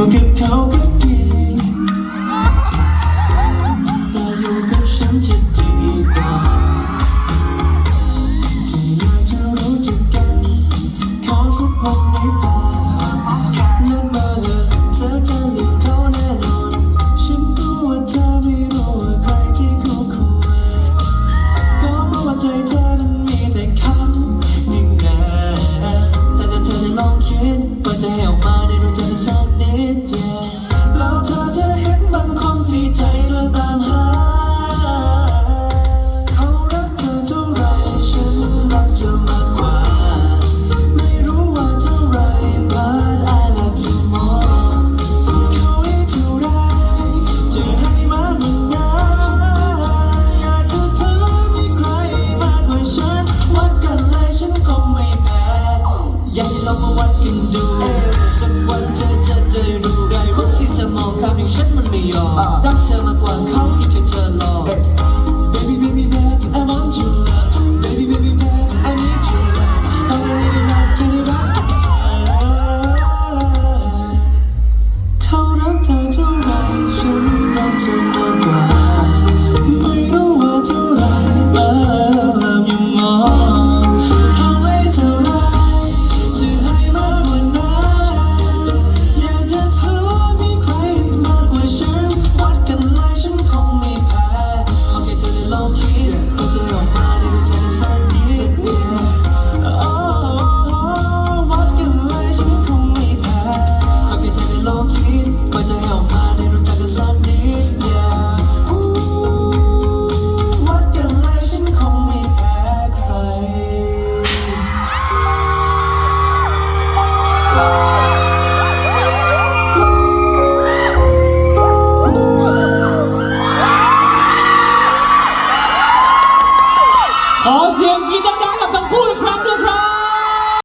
더 깊어 ินดู สักวันเธอจะได้รู้ได้คนที่จะมองข้ามอย่างฉันมันไม่ยอม ขอเสียงกรี๊ดดังกับทั้งคู่ครั้งด้วยครับ